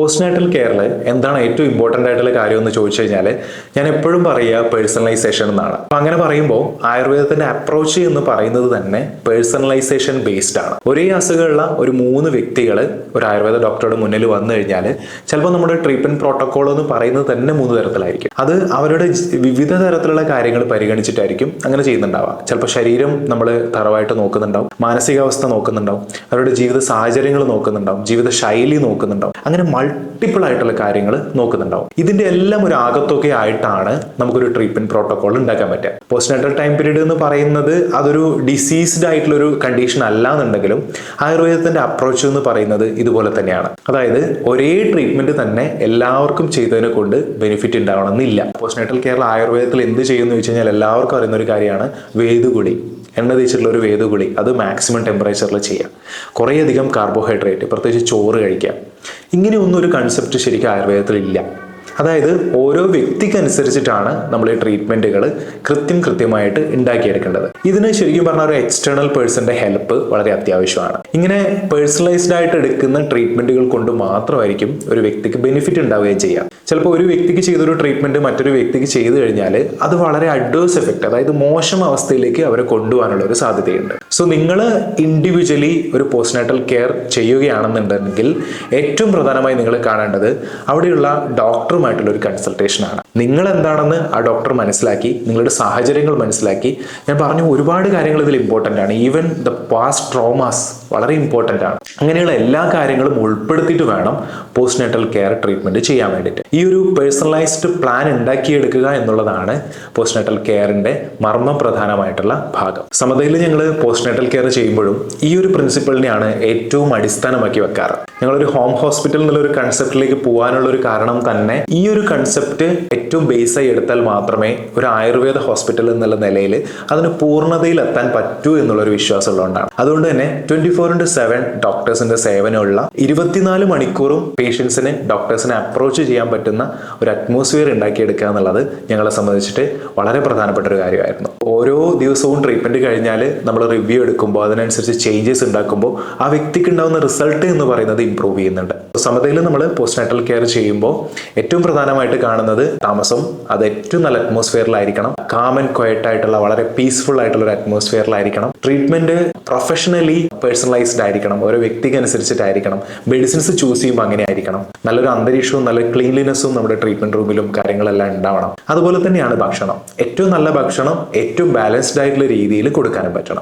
Postnatal കെയറിൽ എന്താണ് ഏറ്റവും ഇമ്പോർട്ടന്റ് ആയിട്ടുള്ള കാര്യം എന്ന് ചോദിച്ചു കഴിഞ്ഞാൽ ഞാൻ എപ്പോഴും പറയുക പേഴ്സണലൈസേഷൻ എന്നാണ്. അപ്പം അങ്ങനെ പറയുമ്പോൾ ആയുർവേദത്തിന്റെ അപ്രോച്ച് എന്ന് പറയുന്നത് തന്നെ പേഴ്സണലൈസേഷൻ ബേസ്ഡ് ആണ്. ഒരേ അസുഖമുള്ള ഒരു മൂന്ന് വ്യക്തികൾ ഒരു ആയുർവേദ ഡോക്ടറുടെ മുന്നിൽ വന്നു കഴിഞ്ഞാൽ ചിലപ്പോൾ നമ്മുടെ ട്രീറ്റ്മെന്റ് പ്രോട്ടോകോൾ എന്ന് പറയുന്നത് തന്നെ മൂന്ന് തരത്തിലായിരിക്കും. അത് അവരുടെ വിവിധ തരത്തിലുള്ള കാര്യങ്ങൾ പരിഗണിച്ചിട്ടായിരിക്കും അങ്ങനെ ചെയ്യുന്നുണ്ടാവുക. ചിലപ്പോൾ ശരീരം നമ്മൾ തറവായിട്ട് നോക്കുന്നുണ്ടാവും മാനസികാവസ്ഥ നോക്കുന്നുണ്ടാവും അവരുടെ ജീവിത സാഹചര്യങ്ങൾ നോക്കുന്നുണ്ടാവും ജീവിത ശൈലി നോക്കുന്നുണ്ടാവും. അങ്ങനെ മൾട്ടിപ്പിൾ ആയിട്ടുള്ള കാര്യങ്ങൾ നോക്കുന്നുണ്ടാവും. ഇതിന്റെ എല്ലാം ഒരു ആകത്തൊക്കെ ആയിട്ടാണ് നമുക്കൊരു ട്രീറ്റ്മെന്റ് പ്രോട്ടോകോൾ ഉണ്ടാക്കാൻ പറ്റുക. പോസ്റ്റ്നാറ്റൽ ടൈം പീരീഡ് എന്ന് പറയുന്നത് അതൊരു ഡിസീസ്ഡ് ആയിട്ടുള്ള ഒരു കണ്ടീഷൻ അല്ല എന്നുണ്ടെങ്കിലും ആയുർവേദത്തിന്റെ അപ്രോച്ച് എന്ന് പറയുന്നത് ഇതുപോലെ തന്നെയാണ്. അതായത് ഒരേ ട്രീറ്റ്മെന്റ് തന്നെ എല്ലാവർക്കും ചെയ്തതിനെ കൊണ്ട് ബെനിഫിറ്റ് ഉണ്ടാവണമെന്നില്ല. പോസ്റ്റ്നാറ്റൽ കേരള ആയുർവേദത്തിൽ എന്ത് ചെയ്യുന്നു വെച്ച് കഴിഞ്ഞാൽ എല്ലാവർക്കും അറിയുന്ന ഒരു കാര്യമാണ് വേദുകുളി എണ്ണ തേച്ചിട്ടുള്ള ഒരു വേദുകുളി അത് മാക്സിമം ടെമ്പറേച്ചറിൽ ചെയ്യാം. കുറേയധികം കാർബോഹൈഡ്രേറ്റ് പ്രത്യേകിച്ച് ചോറ് കഴിക്കാം. ഇങ്ങനെയൊന്നും ഒരു കൺസെപ്റ്റ് ശരിക്കും ആയുർവേദത്തിൽ ഇല്ല. അതായത് ഓരോ വ്യക്തിക്കനുസരിച്ചിട്ടാണ് നമ്മൾ ഈ ട്രീറ്റ്മെന്റുകൾ കൃത്യം കൃത്യമായിട്ട് ഉണ്ടാക്കിയെടുക്കേണ്ടത്. ഇതിന് ശരിക്കും പറഞ്ഞാൽ ഒരു എക്സ്റ്റേണൽ പേഴ്സന്റെ ഹെൽപ്പ് വളരെ അത്യാവശ്യമാണ്. ഇങ്ങനെ പേഴ്സണലൈസ്ഡ് ആയിട്ട് എടുക്കുന്ന ട്രീറ്റ്മെന്റുകൾ കൊണ്ട് മാത്രമായിരിക്കും ഒരു വ്യക്തിക്ക് ബെനിഫിറ്റ് ഉണ്ടാവുകയും ചെയ്യുക ചിലപ്പോൾ ഒരു വ്യക്തിക്ക് ചെയ്തൊരു ട്രീറ്റ്മെന്റ് മറ്റൊരു വ്യക്തിക്ക് ചെയ്തു കഴിഞ്ഞാൽ അത് വളരെ അഡ്വേഴ്സ് എഫക്റ്റ് അതായത് മോശം അവസ്ഥയിലേക്ക് അവരെ കൊണ്ടുപോകാനുള്ള ഒരു സാധ്യതയുണ്ട്. സോ നിങ്ങൾ ഇൻഡിവിജ്വലി ഒരു പോസ്റ്റ്നാറ്റൽ കെയർ ചെയ്യുകയാണെന്നുണ്ടെങ്കിൽ ഏറ്റവും പ്രധാനമായി നിങ്ങൾ കാണേണ്ടത് അവിടെയുള്ള ഡോക്ടറുമായിട്ടുള്ള ഒരു കൺസൾട്ടേഷൻ ആണ്. നിങ്ങൾ എന്താണെന്ന് ആ ഡോക്ടർ മനസ്സിലാക്കി നിങ്ങളുടെ സാഹചര്യങ്ങൾ മനസ്സിലാക്കി. ഞാൻ പറഞ്ഞു ഒരുപാട് കാര്യങ്ങൾ ഇതിൽ ഇമ്പോർട്ടന്റ് ആണ്. ഈവൻ ദ പാസ്റ്റ് ട്രോമാസ് വളരെ ഇമ്പോർട്ടന്റ് ആണ്. അങ്ങനെയുള്ള എല്ലാ കാര്യങ്ങളും ഉൾപ്പെടുത്തിയിട്ട് വേണം പോസ്റ്റ്നാറ്റൽ കെയർ ട്രീറ്റ്മെന്റ് ചെയ്യാൻ വേണ്ടിയിട്ട്. ഈ ഒരു പേഴ്സണലൈസ്ഡ് പ്ലാൻ ഉണ്ടാക്കിയെടുക്കുക എന്നുള്ളതാണ് പോസ്റ്റ്നാറ്റൽ മർമ്മ പ്രധാനമായിട്ടുള്ള ഭാഗം. സമതയിൽ ഞങ്ങൾ പോസ്റ്റ്നാറ്റൽ കെയർ ചെയ്യുമ്പോഴും ഈ ഒരു പ്രിൻസിപ്പളിനെയാണ് ഏറ്റവും അടിസ്ഥാനമാക്കി വെക്കാറ്. ഞങ്ങളൊരു ഹോം ഹോസ്പിറ്റൽ എന്നുള്ള ഒരു കൺസെപ്റ്റിലേക്ക് പോകാനുള്ള ഒരു കാരണം തന്നെ ഈ ഒരു കൺസെപ്റ്റ് ഏറ്റവും ബേസായി എടുത്താൽ മാത്രമേ ഒരു ആയുർവേദ ഹോസ്പിറ്റൽ എന്നുള്ള നിലയിൽ അതിന് പൂർണതയിൽ എത്താൻ പറ്റൂ എന്നുള്ള ഒരു വിശ്വാസം ഉള്ളതുകൊണ്ടാണ്. അതുകൊണ്ട് തന്നെ ട്വന്റി ഫോർ ഇന്റു സെവൻ ഡോക്ടേഴ്സിന്റെ സേവനമുള്ള ഇരുപത്തിനാല് മണിക്കൂറും പേഷ്യൻസിന് ഡോക്ടേഴ്സിനെ അപ്രോച്ച് ചെയ്യാൻ പറ്റുന്ന ഒരു അറ്റ്മോസ്ഫിയർ ഉണ്ടാക്കിയെടുക്കുക എന്നുള്ളത് ഞങ്ങളെ സംബന്ധിച്ചിട്ട് വളരെ പ്രധാനപ്പെട്ട ഒരു കാര്യമായിരുന്നു. ഓരോ ദിവസവും ട്രീറ്റ്മെന്റ് കഴിഞ്ഞാൽ നമ്മൾ റിവ്യൂ എടുക്കുമ്പോൾ അതിനനുസരിച്ച് ചേഞ്ചസ് ഉണ്ടാക്കുമ്പോൾ ആ വ്യക്തിക്ക് ഉണ്ടാകുന്ന റിസൾട്ട് എന്ന് പറയുന്നത് ഇമ്പ്രൂവ് ചെയ്യുന്നുണ്ട്. സമതയിൽ നമ്മൾ പോസ്റ്റ്നാറ്റൽ കെയർ ചെയ്യുമ്പോൾ ഏറ്റവും പ്രധാനമായിട്ട് കാണുന്നത് താമസം. അത് ഏറ്റവും നല്ല അറ്റ്മോസ്ഫിയറിലായിരിക്കണം കാം ആൻഡ് ക്വയറ്റ് ആയിട്ടുള്ള വളരെ പീസ്ഫുൾ ആയിട്ടുള്ള ഒരു അറ്റ്മോസ്ഫിയറിലായിരിക്കണം ട്രീറ്റ്മെന്റ് പ്രൊഫഷണലി പേഴ്സണലൈസ്ഡ് ആയിരിക്കണം. ഓരോ വ്യക്തിക്ക് അനുസരിച്ചിട്ടായിരിക്കണം മെഡിസിൻസ് ചൂസ് ചെയ്യുമ്പോൾ അങ്ങനെ ആയിരിക്കണം നല്ലൊരു അന്തരീക്ഷവും നല്ല ക്ലീൻലിനെസ്സും നമ്മുടെ ട്രീറ്റ്മെന്റ് റൂമിലും കാര്യങ്ങളെല്ലാം ഉണ്ടാവണം. അതുപോലെ തന്നെയാണ് ഭക്ഷണം. ഏറ്റവും നല്ല ഭക്ഷണം ഏറ്റവും ബാലൻസ്ഡ് ആയിട്ടുള്ള രീതിയിൽ കൊടുക്കാനും പറ്റണം.